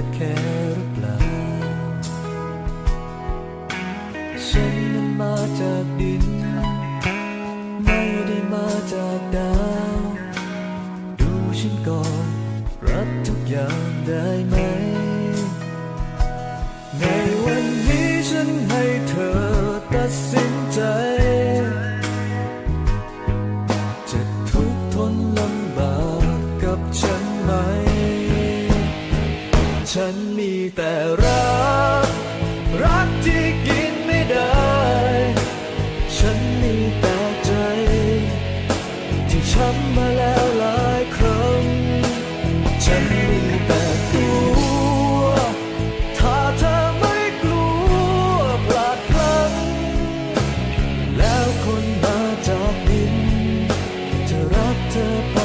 ะแค่หรือเปล่า ฉันนั้นมาจากดิน ไม่ได้มาจากดาว ดูฉันก่อน รับทุกอย่างได้ไหม แต่รัก รักที่กินไม่ได้ ฉันมีแต่ใจ ที่ช้ำมาแล้วหลายครั้ง ฉันมีแต่กลัว ถ้าเธอไม่กลัวพลาดพลั้งแล้วคนมาจากดิน จะรักเธอไป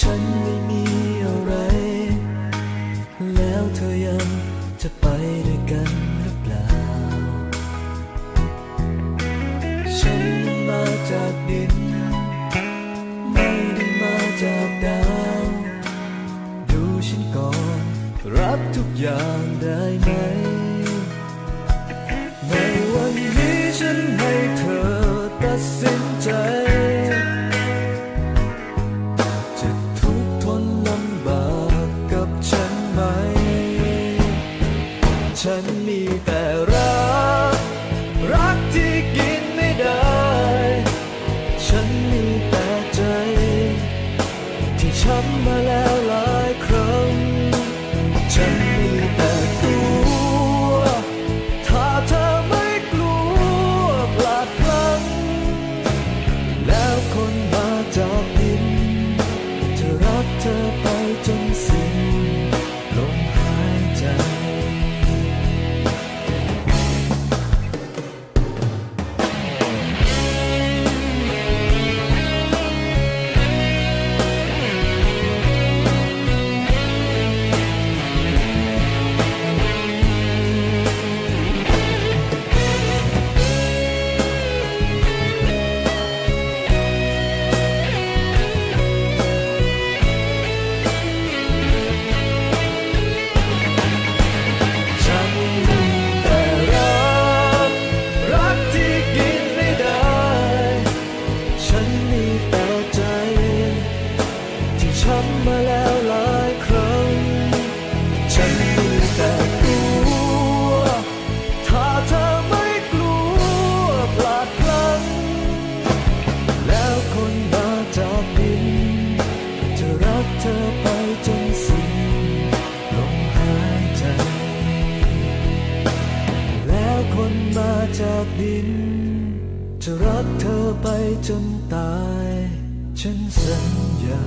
ฉันไม่มีอะไร แล้วเธอยังจะไปด้วยกันหรือเปล่า ฉันมาจากดิน ไม่ได้มาจากดาว ดูฉันก่อน รับทุกอย่างได้ไหม ไหม ฉันมีแต่ นมาจากดิน จะรักเธอไปจนตาย ฉันสัญญา